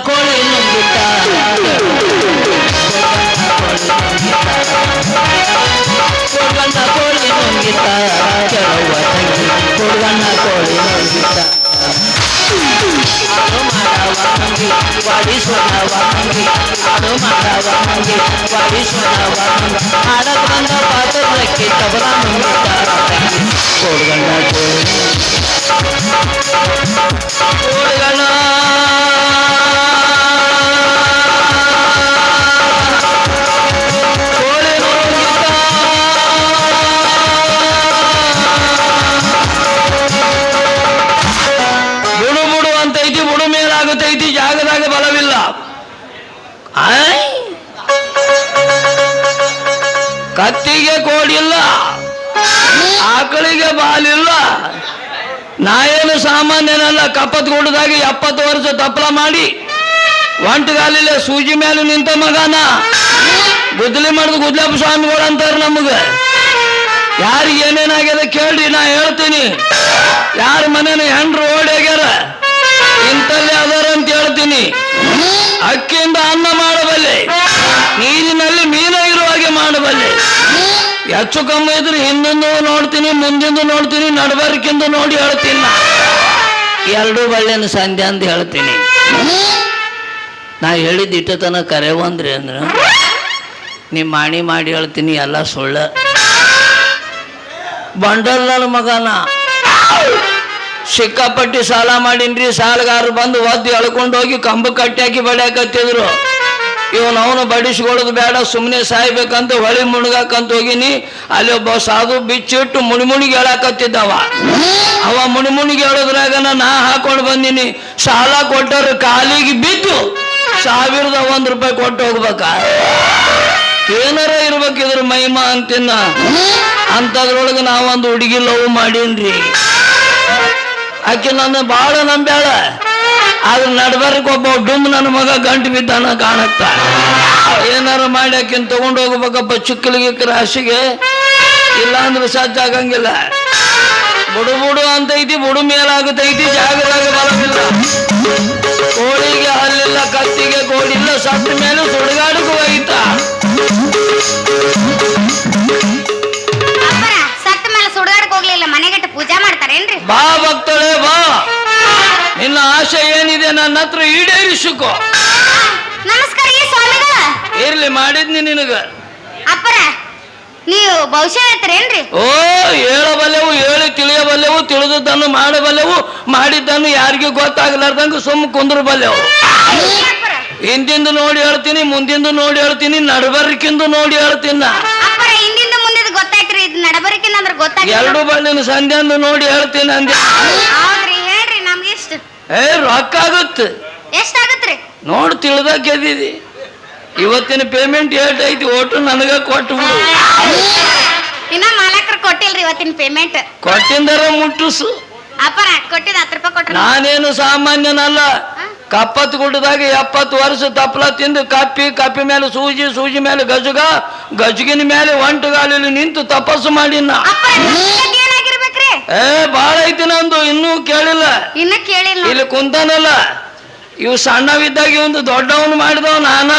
ಕೋಳಿ ನುಂಗಿತ ಕೊಡ್ಗಣ್ಣ ಕೋಳಿ ನುಂಗಿತ ಕೆಳವ ತಂಗಿ ಕೊಡ್ಗಣ್ಣ ಕೋಳಿ ನುಂಗಿತ ಆಡು ಮಾಡವ ಮಂಗಿ ವಾಡಿಸೋಣವ ಮಂಗಿ ಆಡು ಮಾಡವ ಮಂಗಿ ವಾಡಿಸೋಣವ ಮಂಗಿ ಆಡಕ್ ಬಂದ ಪಾತ್ರಕ್ಕೆ ತಬಲ ನುಂಗಿತ ತಂಗಿ ಕೊಡ್ಗಣ್ಣ ಕೋಳಿ ಕೋಳಿಗಣ್ಣ ಸಾಮಾನ್ಯನಲ್ಲ ಕಪ್ಪತ್ ಗುಡ್ಡದಾಗ ಎಪ್ಪತ್ತು ವರ್ಷ ತಪ್ಪಲ ಮಾಡಿ ಒಂಟಗಾಲಿಲ್ಲ ಸೂಜಿ ಮೇಲೆ ನಿಂತ ಮಗನ. ಗುದ್ದಲಿ ಮಾಡಿದ ಗುದ್ಲಪ್ಪ ಸ್ವಾಮಿಗಳು ಅಂತಾರೆ ನಮಗೆ. ಯಾರಿಗೆ ಏನೇನಾಗ್ಯದ ಕೇಳ್ರಿ, ನಾ ಹೇಳ್ತೀನಿ. ಯಾರ ಮನೇನ ಹೆಂಡ್ರು ಓಡಾಗ್ಯಾರ ಇಂತಲ್ಲಿ ಅದಾರ ಅಂತ ಹೇಳ್ತೀನಿ. ಅಕ್ಕಿಯಿಂದ ಅನ್ನ ಮಾಡಬಲ್ಲೆ. ನೀರಿನಲ್ಲಿ ಮೀನಾಗಿರುವ ಹಾಗೆ ಮಾಡಬಲ್ಲೆ. ಹೆಚ್ಚು ಕಮ್ಮಿ ಇದ್ರೆ ಹಿಂದಿಂದು ನೋಡ್ತೀನಿ, ಮುಂದಿಂದು ನೋಡ್ತೀನಿ, ನಡಬರ್ಕಿಂದು ನೋಡಿ ಹೇಳ್ತೀನಿ. ಎರಡು ಬಳ್ಳಿನ ಸಂಧ್ಯಾ ಅಂತ ಹೇಳ್ತೀನಿ. ನಾ ಹೇಳಿದ ಇಟ್ಟತನ ಕರೆ ಕರೆವಂದ್ರಿ ಅಂದ್ರೆ, ನೀ ಮಾಣಿ ಮಾಡಿ ಹೇಳ್ತೀನಿ, ಎಲ್ಲ ಸುಳ್ಳ. ಬಂಡಲ್ ಮಗನ. ಸಿಕ್ಕಾಪಟ್ಟಿ ಸಾಲ ಮಾಡೀನ್ರಿ, ಸಾಲಗಾರರು ಬಂದು ಒದ್ದು ಎಳ್ಕೊಂಡು ಹೋಗಿ ಕಂಬ ಕಟ್ಟಿ ಹಾಕಿ ಬಡಿಯಾಕತ್ತಿದ್ರು. ಇವನು ಅವನು ಬಡಿಸ್ಕೊಳ್ಳೋದು ಬೇಡ ಸುಮ್ಮನೆ ಸಾಯ್ಬೇಕಂತ ಹೊಳಿ ಮುಳುಗಾಕಂತ ಹೋಗಿನಿ. ಅಲ್ಲಿ ಒಬ್ಬ ಸಾಧು ಬಿಚ್ಚಿಟ್ಟು ಮುಣಿಮುಣಿಗೆ ಹೇಳಾಕತ್ತಿದ್ದವ. ಅವ ಮುಣಿಮುಣಿಗೆ ಹೇಳೋದ್ರಾಗ ನಾ ಹಾಕೊಂಡು ಬಂದಿನಿ. ಸಾಲ ಕೊಟ್ಟರು ಕಾಲಿಗೆ ಬಿದ್ದು ಸಾವಿರದ ಒಂದ್ ರೂಪಾಯಿ ಕೊಟ್ಟು ಹೋಗ್ಬೇಕ. ಏನಾರ ಇರ್ಬೇಕಿದ್ರ ಮಹಿಮಾ ಅಂತಿನ್ನ. ಅಂತದ್ರೊಳಗೆ ನಾವೊಂದು ಹುಡುಗಿ ಲವ್ ಮಾಡೀನ್ರಿ. ಆಕೆ ನನ್ನ ಭಾಳ ನಂಬ್ಯಾಳ. ಆದ್ರೆ ನಡ್ಬರ್ಕ್ ಒಬ್ಬ ಡುಮ್ ನನ್ನ ಮಗ ಗಂಟು ಬಿದ್ದಾನ ಕಾಣತ್ತ? ಏನಾರ ಮಾಡಿ ಆಕಿನ ತಗೊಂಡು ಹೋಗ್ಬೇಕಪ್ಪ ಚಿಕ್ಕಲಿಗೆ ರಾಶಿಗೆ ಇಲ್ಲ ಅಂದ್ರೆ ಸಜ್ಜಾಗಂಗಿಲ್ಲ ಬುಡು ಬುಡು ಅಂತೈತಿ ಬುಡು ಮೇಲಾಗುತ್ತೈತಿ ಜಾಗದಾಗ ಬಲವಿಲ್ಲ ಕೋಳಿಗೆ ಹಲ್ಲಿಲ್ಲ ಕತ್ತಿಗೆ ಕೋಳಿಲ್ಲ ಸತ್ತ ಮೇಲೆ ಸುಡುಗಾಡಕ್ಕೂ ಹೋಯ್ತಾ? ಸತ್ತ ಮೇಲೆ ಸುಡುಗಾಡಕ್ ಹೋಗ್ಲಿಲ್ಲ ಮನೆಗಟ್ಟ ಪೂಜಾ ಮಾಡ್ತಾರೇನ್ರಿ? ಬಾ ಭಕ್ತಳೆ ಬಾ. ನಿನ್ನ ಆಶೆ ಏನಿದೆ ನನ್ನ ಹತ್ರ ಈಡೇರಿಸಿಕೋ. ನಮಸ್ಕಾರ ರೀ ಸ್ವಾಮಿಗಳ. ಇರ್ಲಿ ಮಾಡಿದ್ನಿ ನಿನಗ. ಅಪ್ಪರ ನೀವು ಭವಿಷ್ಯ ಹೇಳ್ತಾರೇನ್ರಿ? ಓ ಹೇಳಬಲ್ಲೆವು ಹೇಳಿ ತಿಳಿಯಬಲ್ಲೆವು ತಿಳಿದದ್ದನ್ನು ಮಾಡಬಲ್ಲೆವು ಮಾಡಿದ್ದನ್ನು ಯಾರಿಗೂ ಗೊತ್ತಾಗಲಾರ್ದಂಗ ಸುಮ್ಮ ಕುಂದ್ರಬಲ್ಲೆವು. ಬಲ್ಲೆವು ಹಿಂದಿಂದು ನೋಡಿ ಹೇಳ್ತೀನಿ ಮುಂದಿಂದು ನೋಡಿ ಹೇಳ್ತೀನಿ ನಡಬರ್ಕಿಂದು ನೋಡಿ ಹೇಳ್ತೀನಿ. ನಾ. ಅಪ್ಪರ ಹಿಂದಿಂದ ಗೊತ್ತಾಯ್ತ್ರಿ ಇದು ನಡಬರಿಕಿನ ಅಂದ್ರೆ ಎರಡು ಬಳ್ಳಿನ ಸಂಧ್ಯಾಂದು ನೋಡಿ ಹೇಳ್ತೀನಿ ಅಂದೆ. ಏ ರೊಕ್ಕ ಆಗುತ್ತೆ. ಎಷ್ಟಾಗತ್ರಿ? ನೋಡಿ ತಿಳಿದ ಗೆದ್ದಿದಿ. ಇವತ್ತಿನ ಪೇಮೆಂಟ್ ಏಟ್ ಐತಿ ಒಟ್ಟು ನನಗ ಕೊಟ್ಟು ಬಿಡು. ಇನ್ನ ಮಾಲಕರು ಕೊಟ್ಟಿಲ್ರಿ ಇವತ್ತಿನ ಪೇಮೆಂಟ್ ಕೊಟ್ಟಿಂದರ ಮುಟ್ಟಿಸು. ಅಪ್ಪರ ಕೊಟ್ಟಿದ ಹತ್ತು ರೂಪಾಯಿ ಕೊಟ್ರಿ. ನಾನೇನು ಸಾಮಾನ್ಯನಲ್ಲ. ಕಪ್ಪತ್ತು ಗುಡ್ಡದಾಗ ಎಪ್ಪತ್ತು ವರ್ಷ ತಪ್ಪಲ ತಿಂದು ಕಪ್ಪಿ ಕಪ್ಪಿ ಮೇಲೆ ಸೂಜಿ ಸೂಜಿ ಮೇಲೆ ಗಜಗ ಗಜಗಿನ ಮೇಲೆ ಒಂಟುಗಾಲಲ್ಲಿ ನಿಂತು ತಪಸ್ಸು ಮಾಡಿನ ಅಪ್ಪರ ಏನಾಗಿರ್ಬೇಕ್ರಿ ಏ ಬಾಳ ಐತಿ ನಂದು ಇನ್ನೂ ಕೇಳಿಲ್ಲ. ಇನ್ನು ಕೇಳಿಲ್ಲ ಇಲ್ಲಿ ಕುಂತಾನಲ್ಲ. ಇವು ಸಣ್ಣವಿದ್ದಾಗ ಒಂದು ದೊಡ್ಡವನು ಮಾಡಿದವ ನಾನ.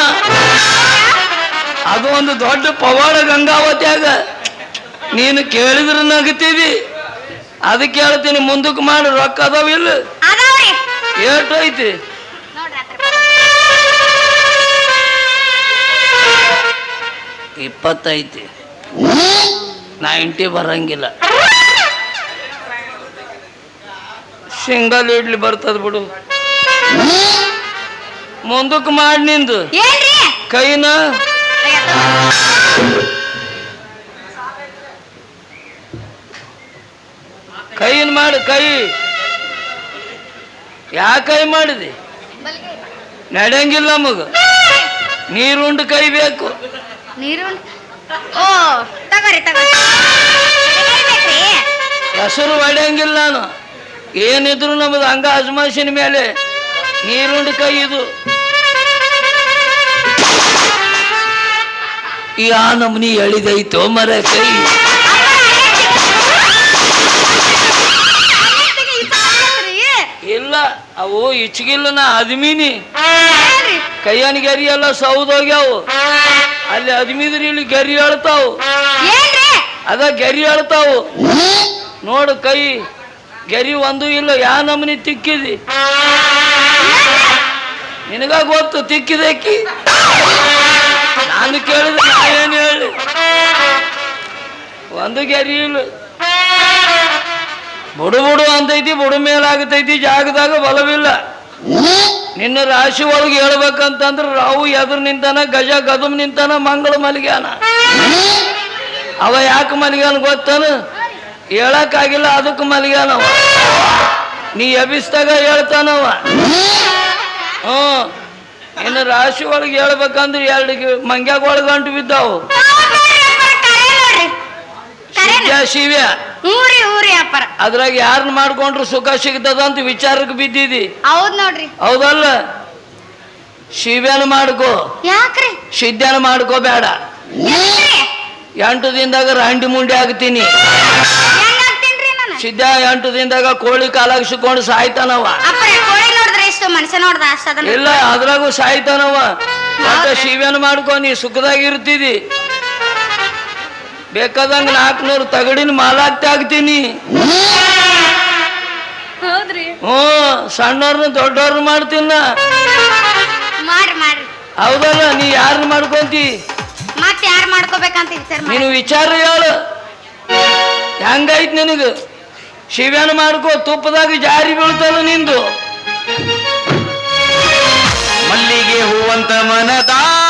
ಅದು ಒಂದು ದೊಡ್ಡ ಪವಾಡ ಗಂಗಾವತಿಯಾಗ. ನೀನು ಕೇಳಿದ್ರೆ ನಗತೀವಿ ಅದಕ್ಕೆ ಹೇಳ್ತೀನಿ ಮುಂದಕ್ಕೆ ಮಾಡಿ ರೊಕ್ಕ ಅದಾವ ಇಲ್ಲ. ಏಟು ಐತಿ. ಇಪ್ಪತ್ತೈತಿ. ನಾ ಇಂಟಿ ಬರಂಗಿಲ್ಲ. ಸಿಂಗಲ್ ಇಡ್ಲಿ ಬರ್ತದ ಬಿಡು. ಮುಂದಕ್ಕೆ ಮಾಡಿ ನಿಂದು. ಏನ್ರಿ? ಕೈನ. ಕೈನ್ ಮಾಡು ಕೈ. ಯಾ ಕೈ ಮಾಡಿದೆ? ನಡೆಯಂಗಿಲ್ಲ ನಮಗ. ನೀರುಂಡು ಕೈ ಬೇಕು. ನೀರು ಓ ತಗೋರಿ ತಗೋರಿ. ಬೇಕ್ರಿ ಹೆಸರು ಹೊಡೆಯಂಗಿಲ್ಲ ನಾನು. ಏನಿದ್ರು ನಮ್ದು ಹಂಗ ಅಜಮಾಷಿನ ಮೇಲೆ ನೀರುಂಡು ಕೈ ಇದು ಈ ಆ ನಮ್ನಿ ಎಳಿದೈತೋ ಮರ ಕೈ. ಇಲ್ಲ ಅವು ಇಚ್ಗಿಲ್ಲನ ಅದ್ಮೀನಿ. ಕೈಯನ್ ಗೆರಿ ಎಲ್ಲ ಸೌದೋಗ್ಯಾವು. ಅಲ್ಲಿ ಅದ್ಮಿದ್ರಿ ಇಲ್ಲಿ ಗೆರಿ ಹೇಳ್ತಾವು ಏನ್ರಿ? ಅದ ಗೆರಿ ಹೇಳ್ತಾವು ನೋಡು ಕೈ. ಗೆರಿ ಒಂದು ಇಲ್ಲ, ಯಾ ನಮನಿ ತಿಕ್ಕಿದಿ? ನಿನಗ ಗೊತ್ತು ತಿಕ್ಕಿದಕ್ಕಿ ನಾನು ಕೇಳಿದೆ ನಾನೇನು ಹೇಳಿ? ಒಂದು ಗೆರಿ ಇಲ್ಲ. ಬುಡು ಬುಡು ಅಂತೈತಿ, ಬುಡು ಮೇಲಾಗತೈತಿ, ಜಾಗದಾಗ ಬಲವಿಲ್ಲ. ನಿನ್ನ ರಾಶಿ ಒಳಗೆ ಹೇಳ್ಬೇಕಂತಂದ್ರೆ ರಾವು ಎದುರು ನಿಂತಾನ, ಗಜ ಗದುಮ್ ನಿಂತಾನ, ಮಂಗಳ ಮಲ್ಗ್ಯಾನ. ಅವ ಯಾಕೆ ಮಲಿಗಾನ ಗೊತ್ತಾನ? ಹೇಳಕ್ಕಾಗಿಲ್ಲ ಅದಕ್ಕೆ ಮಲಗ್ಯಾನವ. ನೀ ಎಬಿಸ್ದಾಗ ಹೇಳ್ತಾನವ. ಹ್ಞೂ. ಇನ್ನು ರಾಶಿ ಒಳಗೆ ಹೇಳ್ಬೇಕಂದ್ರೆ ಎರಡು ಮಂಗ್ಯಾಗ ಬಿದ್ದಾವು. ಕರೆ ನೋಡ್ರಿ ಕರೆನ ಶಿವ್ಯ ಅದ್ರಾಗ ಯಾರನ್ನ ಮಾಡ್ಕೊಂಡ್ರು ಸುಖ ಸಿಗ್ತದ ಅಂತ ವಿಚಾರಕ್ಕೆ ಬಿದ್ದಿದಿ. ಹೌದ್ ನೋಡ್ರಿ. ಹೌದಲ್ಲ? ಶಿವ್ಯನ ಮಾಡ್ಕೋ. ಯಾಕ್ರಿ? ಸಿದ್ಧಾನ ಮಾಡ್ಕೋಬೇಡ. ಯಾಕ್ರಿ? ಎಂಟು ದಿನದಾಗ ರಾಂಡಿ ಮುಂಡಿ ಆಗ್ತೀನಿ ಸಿದ್ಧ ಎಂಟು ದಿನದಾಗ ಕೋಳಿ ಕಾಲಾಗಿಸ್ಕೊಂಡು ಸಾಯ್ತಾನವ. ಅಪ್ಪರ ಕೋಳಿ ನೋಡಿದ್ರೆ ಎಷ್ಟು ಮನುಷ್ಯ ನೋಡ್ದ ಅಷ್ಟ ಅದನ್ನ? ಇಲ್ಲ ಅದ್ರಾಗೂ ಸಾಯ್ತಾನವ. ಮತ್ತೆ ಶಿವನ್ ಮಾಡ್ಕೊ ನೀ ಸುಖದಾಗ ಇರ್ತಿದಿ. ಬೇಕಾದಂಗ ನಾಲ್ಕುನೂರು ತಗಡಿನ ಮಾಲಾಕ್ತಿ ಆಗ್ತೀನಿ ಹೌದ್ರಿ. ಹ್ಞೂ ಸಣ್ಣವ್ರನ್ನ ದೊಡ್ಡವ್ರನ್ನ ಮಾಡ್ತೀನ ಮಾಡ್ರಿ ಮಾಡ್ರಿ. ಹೌದಲ್ಲ ನೀ ಯಾರನ್ನ ಮಾಡ್ಕೊಂತಿ? ಮತ್ತೆ ಯಾರ್ ಮಾಡ್ಕೋಬೇಕಂತ ನೀನು ವಿಚಾರ ಹೇಳು. ಹೆಂಗೈತ್ ನಿನಗ? ಶಿವ್ಯಾನ ಮಾಡ್ಕೋ ತುಪ್ಪದಾಗ ಜಾರಿ ಬೀಳ್ತಲ್ಲ ನಿಂದು. ಮಲ್ಲಿಗೆ ಹೂವಂತ ಮನದಾಕಿ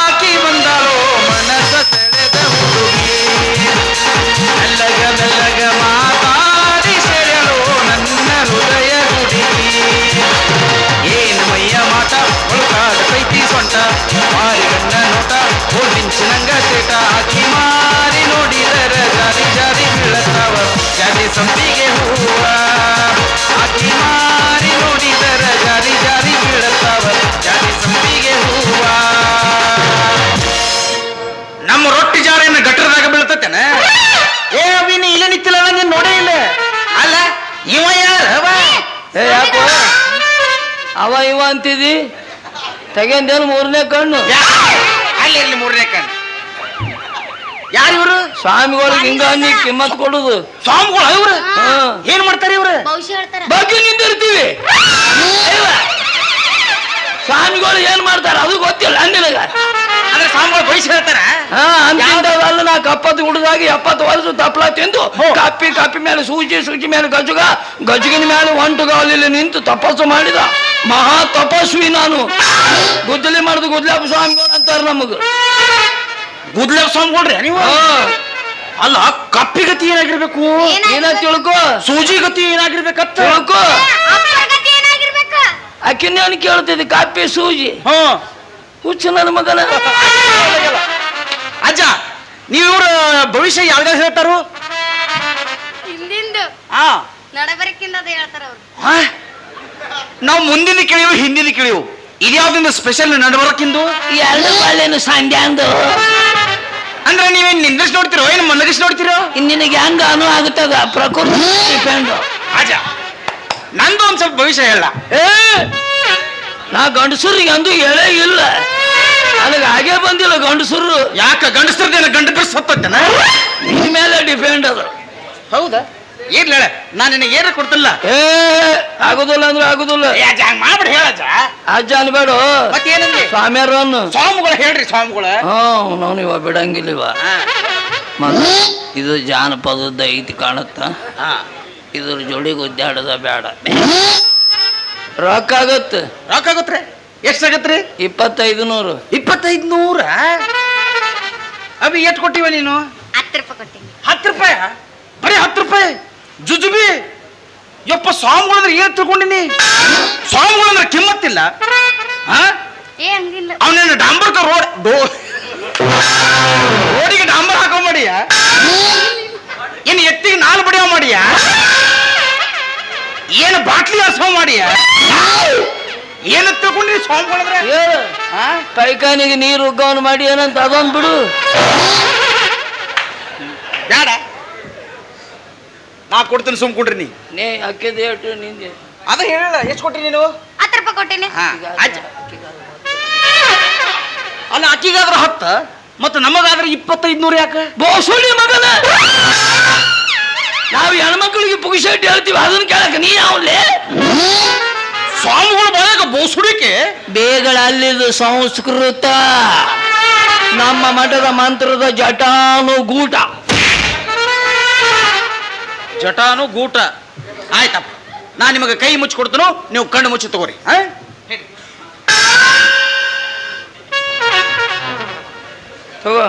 ಸಂಪಿಗೆ ಹೂವ. ಆಕಿ ಮಾರಿ ನೋಡಿದರ ಜಾರಿ ಜಾರಿ ಬೀಳತಾವ ಜಾರಿ ಸಂಪಿಗೆ ಹೂವ. ನಮ್ಮ ರೊಟ್ಟಿ ಜಾರಿನ ಗಟ್ಟರದಾಗ ಬೀಳ್ತತೇನ? ಏ ಅವಿನ ಇಲ್ಲ ನಿಂತಿಲ್ಲ ನಂಗೆ ನೋಡೇ ಇಲ್ಲ. ಅಲ್ಲ ಇವ ಯಾರ? ಅವ? ಏ ಯಾಕೋ? ಅವ ಇವ ಅಂತಿದಿ? ತೆಗೆಂದೇನು ಮೂರನೇ ಕಣ್ಣು? ಅಲ್ಲಿ ಮೂರನೇ ಕಣ್ಣು. ಯಾರು ಇವರು ಸ್ವಾಮಿಗಳಿಗೆ ಹಿಂಗ ಅನ್ನಿ ಕಿಮ್ಮತ್ ಕೊಡುದು. ಸ್ವಾಮಿಗಳು ಇವ್ರು? ಹಾ. ಏನ್ ಮಾಡ್ತಾರೆ ಇವ್ರು? ಭವಿಷ್ಯ ಹೇಳ್ತಾರ. ಬಗ್ಗೆ ನಿಂತಿರ್ತೀವಿ. ಸ್ವಾಮಿಗಳು ಏನ್ ಮಾಡ್ತಾರ ಅದು ಗೊತ್ತಿಲ್ಲ ನಿನಗ ಅಂದ್ರೆ ಸ್ವಾಮಿಗಳು ಭವಿಷ್ಯ ಹೇಳ್ತಾರ? ಹಾ ಅಂತಿಂತದಲ್ಲ ನಾ ಕಪ್ಪತ್ತು ಹುಡುಗಾಗಿ ಎಪ್ಪತ್ತು ವರ್ಷ ತಪ್ಪಲ ತಿಂದು ಕಪ್ಪಿ ಕಪ್ಪಿ ಮೇಲೆ ಸೂಜಿ ಸೂಜಿ ಮೇಲೆ ಗಜುಗ ಗಜುಗಿನ ಮೇಲೆ ಒಂಟು ಗಾಲಿಲಿ ನಿಂತು ತಪಸ್ಸು ಮಾಡಿದ ಮಹಾ ತಪಸ್ವಿ ನಾನು. ಗುದ್ದಲಿ ಮಾಡಿದ ಗುದ್ಲಾಪ ಸ್ವಾಮಿಗಳು ಅಂತಾರ ನಮಗ. ಗುದ್ಲ ಸ್ವಾಮಿಗಳ್ರಿ ನೀವು? ಹಾ. ಅಲ್ಲ ಕಪ್ಪಿ ಗತಿ ಏನಾಗಿರ್ಬೇಕು? ಏನ ತಿಳ್ಕೊ? ಸೂಜಿ ಗತಿ ಏನಾಗಿರ್ಬೇಕತ್ತ ತಿಳ್ಕೊ? ಅಕ್ಕಿನ ಗತಿ ಏನಾಗಿರ್ಬೇಕು? ಅಕ್ಕಿನೇನು ಕೇಳ್ತಿದ್ದಿ? ಕಾಪಿ ಸೂಜಿ? ಹಾ ಹುಚ್ಚು ನನ್ನ ಮಗನ. ಅಜ್ಜ ನೀವ್ರ ಇವ್ರ ಭವಿಷ್ಯ ಯಾವ್ದಾಗ ಹೇಳ್ತಾರು? ಹಿಂದಿಂದು. ಹಾ ನಡಬರಕಿಂದ ಅದ ಹೇಳ್ತಾರ ಅವ್ರು. ಹಾ? ನಾವು ಮುಂದಿನ ಕೇಳಿವು ಹಿಂದಿನ ಕೇಳಿವು ಇದ್ಯಾವ್ದಿಂದ ಸ್ಪೆಷಲ್ ನಡಬರಕ್ಕಿಂದು ಎರಡು ಬಾಳೆನು ಅಂದ್ರೆ ನೀವೇನ್ ನಿಂದ್ರಿಸಿ ನೋಡ್ತಿರೋ ಏನು ಮನಗಿಸಿ ನೋಡ್ತಿರೋ? ನಿನಗೆ ಹೆಂಗ ಅನು ಆಗುತ್ತದ ಪ್ರಕೃತಿ ಡಿಪೆಂಡ್. ಅಜ್ಜ ನಂದು ಒಂದ್ ಸ್ವಲ್ಪ ಭವಿಷ್ಯ ಇಲ್ಲ ಏ ನಾ ಗಂಡಸರಿಗೆ ಅಂದು ಹೇಳೇ ಇಲ್ಲ. ಅದಕ್ಕೆ ಹಾಗೆ ಬಂದಿಲ್ಲ ಗಂಡಸರು. ಯಾಕ ಗಂಡಸ್ರದೇನ ಗಂಡ ಸತ್ತೋಗ್ತಾನ ನಿನ್ ಮೇಲೆ ಡಿಪೆಂಡ್ ಅದು. ಹೌದಾ? ಇರ್ಲ ನಾನು ನಿನಗೆ ಏನ ಕೊಡ್ತಿಲ್ಲ. ಏ ಆಗುದಿಲ್ಲ ಅಂದ್ರೆ ಆಗುದಿಲ್ಲ. ಮಾಡ್ಬಿಡಿ ಹೇಳಜ್ಜ ಅಜ್ಜ. ಅನ್ಬೇಡ. ಮತ್ತೇನಂದ್ರಿ? ಸ್ವಾಮಿಯರನ್ನು ಸ್ವಾಮಿಗಳು ಹೇಳ್ರಿ ಸ್ವಾಮಿಗಳು. ಹ್ಞೂ ನಾನು ಇವ ಬಿಡಂಗಿಲ್ಲ ಇವ ಮಗ ಇದು ಜಾನಪದದ ಐತಿ ಕಾಣುತ್ತ. ಇದ್ರ ಜೋಡಿ ಗುದ್ದಾಡದ ಬೇಡ ರೊಕ್ಕ ಆಗತ್ತೆ. ರೊಕ್ಕ ಆಗುತ್ರಿ? ಎಷ್ಟಾಗತ್ರಿ ಇಪ್ಪತ್ತೈದು ನೂರು. ಇಪ್ಪತ್ತೈದು ನೂರ? ಅಭಿ ಎಷ್ಟು ಕೊಟ್ಟಿವ ನೀನು? ಹತ್ತು ರೂಪಾಯಿ ಕೊಟ್ಟಿ ಹತ್ತು ರೂಪಾಯಿ? ಬರೀ ಹತ್ತು ರೂಪಾಯಿ? ಜುಜುಬಿ ಯಪ್ಪ ಸ್ವಾಮಿಗಳಂದ್ರೆ ಏನ್ ತಿಳ್ಕೊಂಡಿನಿ? ಸ್ವಾಮಿಗಳಂದ್ರೆ ಕಿಮ್ಮತ್ತಿಲ್ಲ. ಆ? ಏ ಹಂಗಿಲ್ಲ ಅವನೇನು ಡಾಂಬರ್ಕ ರೋಡ್ ಡೋ ರೋಡಿಗೆ ಡಾಂಬರ್ ಹಾಕೋ ಮಾಡಿಯ? ಏನು ಎತ್ತಿಗೆ ನಾಲ್ ಬಡಿಯೋ ಮಾಡಿಯ? ಏನು ಬಾಟ್ಲಿ ಹರ್ಸೋ ಮಾಡಿಯ? ಏನು ತಿಳ್ಕೊಂಡಿ ಸ್ವಾಮಿಗಳಂದ್ರೆ? ಕೈಕಾನಿಗೆ ನೀರು ಉಗ್ಗವನ್ ಮಾಡಿ ಏನಂತ ಅದೊಂದು ಬಿಡು. ಬೇಡ. ನಾ ಕೊಡ್ತೀನಿ ಸುಮ್ಕೊಂಡ್ರಿ ನೀ. ನೇ ಅಕ್ಕಿದ ಏಟು ನಿಂದೆ ಅದ ಹೇಳ ಎಷ್ಟು ಕೊಟ್ರಿ ನೀನು? ಹತ್ತು ರೂಪಾಯಿ ಕೊಟ್ಟಿನಿ. ಹಾ ಆಯ್ತು. ಅಲ್ಲ ಆಕಿಗಾದ್ರೆ ಹತ್ತ ಮತ್ತು ನಮಗಾದ್ರೆ ಇಪ್ಪತ್ತೈದು ನೂರು ಯಾಕೆ? ಬೋಸುಳಿ ಮಗನ. ನಾವು ಹೆಣ್ಮಕ್ಳಿಗೆ ಪುಗಿಸಟ್ಟಿ ಹೇಳ್ತೀವಿ ಅದನ್ನ ಕೇಳಕ ನೀ ಯಾವಲೇ? ಸ್ವಾಮಿಗಳು ಬಾಯಾಗ ಬೋಸುಡಿಕೆ ಬೇಗಳಲ್ಲಿದು ಸಂಸ್ಕೃತ. ನಮ್ಮ ಮಠದ ಮಂತ್ರದ ಜಟಾನು ಗೂಟ. ಜಟಾನು ಗೂಟ. ಆಯ್ತಪ್ಪ. ನಾನು ನಿಮಗೆ ಕೈ ಮುಚ್ಚಿ ಕೊಡ್ತನು ನೀವು ಕಣ್ಣು ಮುಚ್ಚಿ ತಗೋರಿ ಹಾ? ತಗೋ.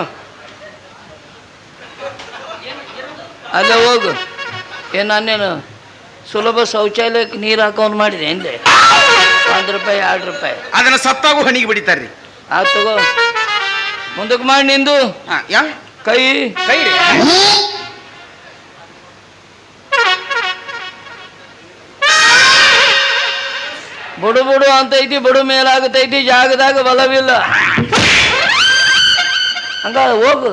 ಅಲ್ಲೇ ಹೋಗು. ಏನ್ ನಾನೇನು ಸುಲಭ ಶೌಚಾಲಯಕ್ಕೆ ನೀರು ಹಾಕೋನ್ ಮಾಡಿದೆ ಏನ್ಲೆ? ಒಂದು ರೂಪಾಯಿ ಎರಡು ರೂಪಾಯಿ. ಅದನ್ನ ಸತ್ತಾಗೂ ಹಣಿಗೆ ಬಿಡಿತಾರ್ರಿ. ಆ ತಗೋ. ಮುಂದಕ್ಕೆ ಮಾಡಿ ನಿಂದು. ಹಾ ಯಾ? ಕೈ. ಕೈ ರೀ. ಬುಡು ಬುಡು ಅಂತೈತಿ ಬುಡು ಮೇಲಾಗತೈತಿ ಜಾಗದಾಗ ಬಲವಿಲ್ಲ ಹಂಗ ಹೋಗು.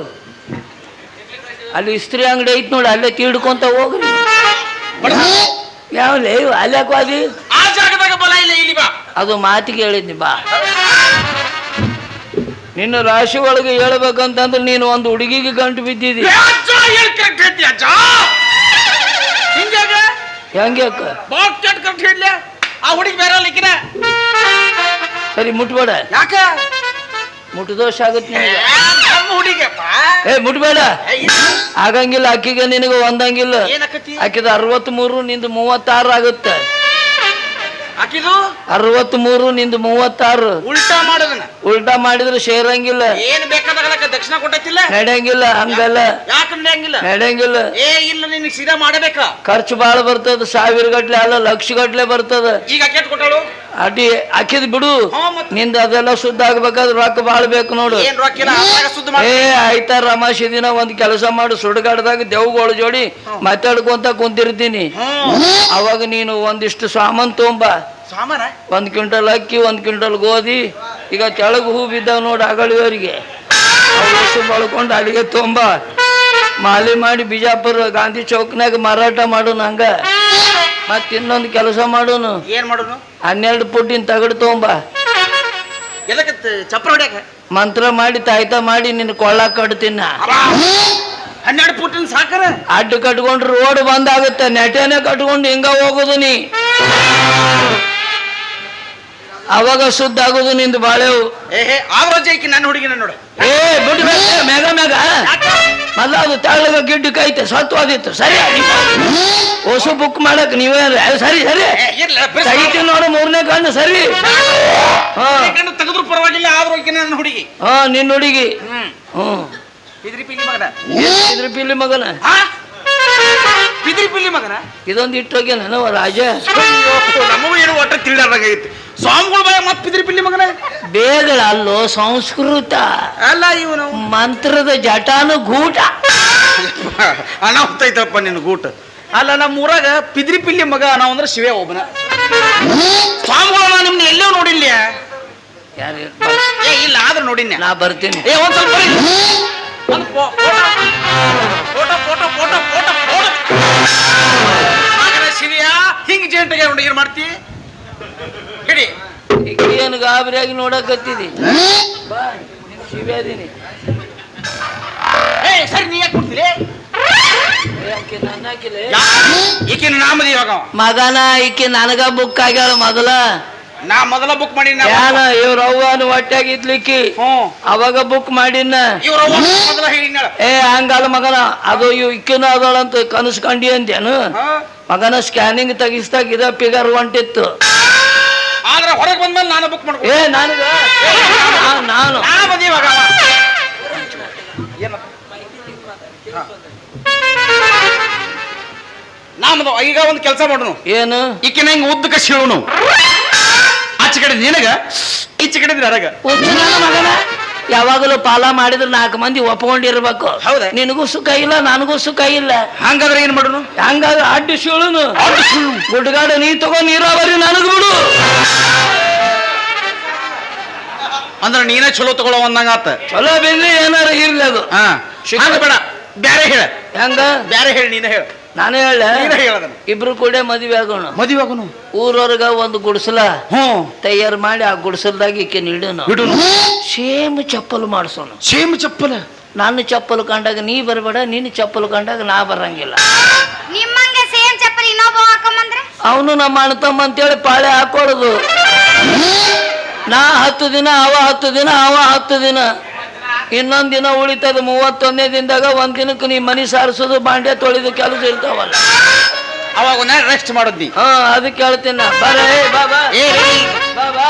ಅಲ್ಲಿ ಇಸ್ತ್ರಿ ಅಂಗಡಿ ಐತಿ ನೋಡಿ ಅಲ್ಲೇ ತೀಡ್ಕೊಂತ ಹೋಗ್ರಿ ಯಾವ ಬಾ. ಅದು ಮಾತಿಗೆ ಹೇಳಿದ್ನಿ ಬಾ. ನಿನ್ನ ರಾಶಿ ಒಳಗೆ ಹೇಳ್ಬೇಕಂತಂದ್ರೆ ನೀನು ಒಂದು ಹುಡುಗಿಗೆ ಗಂಟು ಬಿದ್ದಿದಿ. ಹೆಂಗೆ ಆ ಹುಡುಗಿ ಬೇರೆ ಲಿಖಿನ ಸರಿ ಮುಟ್ಬೇಡ. ಯಾಕ? ಮುಟ್ಟು ದೋಷ ಆಗುತ್ತೆ ನಿನಗೆ. ನಮ್ಮ ಹುಡುಗಿಯಪ್ಪ. ಏ ಮುಟ್ಬೇಡ. ಆಗಂಗಿಲ್ಲ ಅಕ್ಕಿಗೆ ನಿನಗೆ ಒಂದಂಗಿಲ್ಲ. ಅಕ್ಕಿದ ಆಕಿದ ಅರವತ್ತ್ ಮೂರು ನಿಂದು ಮೂವತ್ತಾರು ಆಗುತ್ತೆ. ಆಕಿದು ಅರವತ್ತ್ ಮೂರು ನಿಂದು ಮೂವತ್ತಾರು. ಉಲ್ಟಾ ಮಾಡೋದನ್ನ. ಉಲ್ಟಾ ಮಾಡಿದ್ರೆ ಸೇರಂಗಿಲ್ಲ ಏನ್ ಬೇಕಾದಾಗ ದಕ್ಷಿಣ ಕೊಟ್ಟೈತಿಲ್ಲ? ನಡೆಯಂಗಿಲ್ಲ ಹಂಗಲ್ಲ. ಯಾಕಂದ್ರೆ ನಡೆಯಂಗಿಲ್ಲ? ನಡೆಯಂಗಿಲ್ಲ. ಏ ಇಲ್ಲ ನಿನಗೆ ಸೀದಾ ಮಾಡಬೇಕ? ಖರ್ಚು ಬಾಳ ಬರ್ತದ ಸಾವಿರ ಗಟ್ಲೆ ಅಲ್ಲ ಲಕ್ಷ ಗಟ್ಲೆ ಬರ್ತದ. ಈಗ ಕೆಟ್ಟ ಕೊಟ್ಟಾಳು ಅಡಿ ಹಾಕಿದ್ ಬಿಡು. ನಿಂದ ಅದೆಲ್ಲ ಶುದ್ಧ ಆಗ್ಬೇಕಾದ್ರೆ ರೊಕ್ಕ ಭಾಳ ಬೇಕು ನೋಡು ಏ ಆಯ್ತಾ ರಮಾಶಿ ದಿನ ಒಂದ್ ಕೆಲಸ ಮಾಡು. ಸುಡುಗಾಡ್ದಾಗ ದೇವ್ಗಳು ಜೋಡಿ ಮಾತಾಡ್ಕೊಂತ ಕುಂತಿರ್ತೀನಿ. ಅವಾಗ ನೀನು ಒಂದಿಷ್ಟು ಸಾಮಾನ್ ತೊಂಬ. ಒಂದ್ ಕ್ವಿಂಟಲ್ ಅಕ್ಕಿ ಒಂದ್ ಕ್ವಿಂಟಲ್ ಗೋಧಿ. ಈಗ ಕೆಳಗೆ ಹೂ ಬಿದ್ದಾವ ನೋಡಿ ಅಗಳಿವರಿಗೆ ಅವಷ್ಟು ಬಳ್ಕೊಂಡು ಅಡಿಗೆ ತೊಂಬ. ಮಾಲಿ ಮಾಡಿ ಬಿಜಾಪುರ ಗಾಂಧಿ ಚೌಕ್ನಾಗ ಮಾರಾಟ ಮಾಡು ಹಂಗ ಮತ್ ಇನ್ನೊಂದು ಕೆಲಸ ಮಾಡೋನು. ಏನ್ ಮಾಡೋನು? ಹನ್ನೆರಡು ಪುಟ್ಟಿನ ತಗಡು ಎಲ್ಲಕತ್ ಚಪ್ರ ಹೊಡ್ಯಾಕ? ಮಂತ್ರ ಮಾಡಿ ತಾಯ್ತ ಮಾಡಿ ನಿನ್ನ ಕೊಳ್ಳ ಕಡ್ತೀನ ಹನ್ನೆರಡು ಪುಟ್ಟಿನ ಸಾಕರ? ಅಡ್ಡು ಕಟ್ಕೊಂಡ್ರೆ ರೋಡ್ ಬಂದ್ ಆಗುತ್ತೆ. ನೆಟೇನೆ ಕಟ್ಕೊಂಡು ಹಿಂಗ ಹೋಗುದು ನೀ. ಅವಾಗ ಶುದ್ಧ ಆಗುದು ನಿಂದು ಬಾಳೆವು. ಏ ಆವ್ರಜ್ ಐಕಿ ನನ್ನ ಹುಡುಗಿನ ನೋಡು. ಏ ಬಿಟ್ಟು ಮ್ಯಾಗ ಮ್ಯಾಗ ಮೊದ್ಲ ಅದು ತೆಳ್ಳಗ ಗಿಡ್ಡು ಕೈತೆ ಸತ್ವಾದಿತ್ತು. ಸರಿ ಹೊಸು ಬುಕ್ ಮಾಡಕ್ ನೀವೇ ಸರಿ ಸರಿ. ಇರ್ಲ, ನೋಡು ಮೂರನೇ ಕಣ್ಣು ಸರಿ. ತೆಗೆದ್ರು ಪರವಾಗಿಲ್ಲ ಆದ್ರೂ ನನ್ನ ಹುಡುಗಿ. ಹಾ ನಿನ್ನ ಹುಡುಗಿ. ಹ್ಮ್. ಬಿದ್ರಿ ಪಿಲ್ಲಿ ಮಗನ? ಪಿಲ್ಲಿ ಮಗನ? ಹಾ? ಬಿದ್ರಿ ಪಿಲ್ಲಿ ಮಗನ? ಇದೊಂದು ಇಟ್ಟೋಗ್ಯ ನನವ ರಾಜ. ನಮಗೂ ಏನು ಒಟ್ಟ ತಿಳಿದಾಗೈತಿ ಸ್ವಾಮಿಗಳು ಭಯ ಮತ್ ಬಿದ್ರಿ ಪಿಲ್ಲಿ ಮಗನ? ಬೇಗಳ ಅಲ್ಲೋ ಸಂಸ್ಕೃತ. ಅಲ್ಲ ಇವನು? ಮಂತ್ರದ ಜಟಾನು ಗೂಟ. ಅನಾಹುತ ಐತಪ್ಪ ನಿನ್ನ ಗೂಟ. ಅಲ್ಲ ನಮ್ಮ ಊರಾಗ ಪಿದ್ರಿ ಪಿಲ್ಲಿ ಮಗ ನಾವು ಅಂದ್ರೆ ಶಿವೇ ಒಬ್ಬನ. ಸ್ವಾಮಿಗಳು ನಿಮ್ನ ಎಲ್ಲೋ ನೋಡಿಲ್ಲ ಯಾರು? ಇಲ್ಲ ಆದ್ರೆ ನೋಡಿನ ನಾ ಬರ್ತೀನಿ. ಏ ಒಂದ್ ಸ್ವಲ್ಪ ಗಾಬರಿಯಾಗಿ ನೋಡಕತ್ತಿದಿ ಬಾ ನಿನ್ ಶಿವ್ಯಾದೀನಿ ಏ ಸರಿ ನೀ ಯಾಕೆ ಕೊಡ್ತೀರಿ ಯಾಕೆ ನನ್ನ ಹಾಕಿಲೆ? ಈಕಿನ ನಾಮದಿ ಇವಾಗ. ಅವ. ಮಗನ ಈಕೆ ನನಗ ಬುಕ್ ಆಗ್ಯಾಳ ಮೊದಲ. ನಾ ಮೊದಲ ಬುಕ್ ಮಾಡಿ ಯಾನ ಇವ್ರ ಅವ್ವನ ಹೊಟ್ಯಾಗಿದ್ಲಿಕ್ಕಿ ಹ್ಞೂ. ಅವಾಗ ಬುಕ್ ಮಾಡಿನ ಇವ್ರ ಮೊದಲ ಹೇಳಿನ ಏ ಹಂಗಲ್ಲ ಮಗನ ಅದು ಇವ್ ಇಕ್ಕಿನ ಅದಳಂತ ಕನಸ್ಕೊಂಡಿ ಅಂದ್ಯಾನು. ಮಗನ ಸ್ಕ್ಯಾನಿಂಗ್ ತೆಗಿಸ್ದಾಗ ಇದ ಪಿಗರ್ ಹೊಂಟಿತ್ತು ಆದ್ರೆ ಹೊರಗೆ ಬಂದ್ಮೇಲೆ ನಾನು ಬುಕ್ ಮಾಡ್ಕೊ ಏ ನನಗ? ನಾನ್- ನಾನು. ನಾ ಇವಾಗ. ನಾಮದು ಈಗ ಒಂದು ಕೆಲಸ ಮಾಡೋನು. ಏನು? ಈಕಿನ ಹಿಂಗ ಉದ್ದಕ ಸೀಳುನು. ಆಚೆ ಕಡೆ ನಿನಗ ಈಚೆ ಕಡೆ ನನಗ ಮಗನ? ಯಾವಾಗಲೂ ಪಾಲ ಮಾಡಿದ್ರೆ ನಾಲ್ಕು ಮಂದಿ ಒಪ್ಕೊಂಡಿರ್ಬೇಕು. ಹೌದಾ? ನಿನಗೂ ಸುಖ ಇಲ್ಲ ನನಗೂ ಸುಖ ಇಲ್ಲ. ಹಂಗಾದ್ರೆ ಏನ್ ಮಾಡೋನು? ಹಂಗಾದ್ರೆ ಅಡ್ಡು ಸೀಳುನು. ಗುಡ್ಗಾಡು ನೀ ತಗೋ ನೀರಾವರಿ ನನಗ್ ಬಿಡು. ಅಂದ್ರೆ ನೀನೇ ಚಲೋ ತಗೊಳ್ಳೋ ಅಂದಂಗ ಆತ ಚಲೋ ಬಿಲ್ಲಿ ಏನಾರ ಇರ್ಲಿ ಅದು. ಹಾ ಹಂಗ ಬೇಡ ಬ್ಯಾರೆ ಹೇಳ. ಹೆಂಗ? ಬ್ಯಾರೆ ಹೇಳಿ ನೀನೇ ಹೇಳ. ನಾನು ಹೇಳ ನೀನೇ ಇಬ್ರು ಕೂಡ ಮದುವೆ ಆಗೋಣ. ಮದುವೆ ಆಗುನು? ಊರವ್ರಗ ಒಂದು ಗುಡಿಸಲ. ಹ್ಞೂ. ತಯಾರು ಮಾಡಿ ಆ ಗುಡಿಸಲ್ದಾಗ ಈಕೆ ನೀಡೋಣ ಬಿಡುನು. Same ಚಪ್ಪಲು ಮಾಡಿಸೋಣ same ಚಪ್ಪಲ? ನನ್ನ ಚಪ್ಪಲ್ ಕಂಡಾಗ ನೀ ಬರಬೇಡ ನಿನ್ನ ಚಪ್ಪಲ್ ಕಂಡಾಗ ನಾ ಬರಂಗಿಲ್ಲ. ನಿಮ್ಮಂಗೆ ಸೇಮ್ ಚಪ್ಪಲಿ ಇನ್ನೊಬ್ಬ ಹಾಕೊಂಬಂದ್ರೆ? ಅವನು ನಮ್ಮ ಅಣ್ಣ ತಮ್ಮ ಅಂತೇಳಿ ಪಾಳೆ ಹಾಕೊಳ್ಳೋದು ನಾ ಹತ್ತು ದಿನ ಅವ ಹತ್ತು ದಿನ ಅವ ಹತ್ತು ದಿನ. ಇನ್ನೊಂದು ದಿನ ಉಳಿತದ ಮೂವತ್ತೊಂದನೇ ದಿನದಾಗ ಒಂದ್ ದಿನಕ್ಕೆ ನೀ ಮನಿ ಸಾರಿಸೋದು ಬಾಂಡೆ ತೊಳೆದು ಕೆಲಸ ಇರ್ತಾವಲ್ಲ. ಅವಾಗ ರೆಸ್ಟ್ ಮಾಡೋದ್ ನೀ. ಹಾ ಅದಕ್ಕೆ ಹೇಳ್ತೀನಿ ಬಾಬಾ. ಬಾಬಾ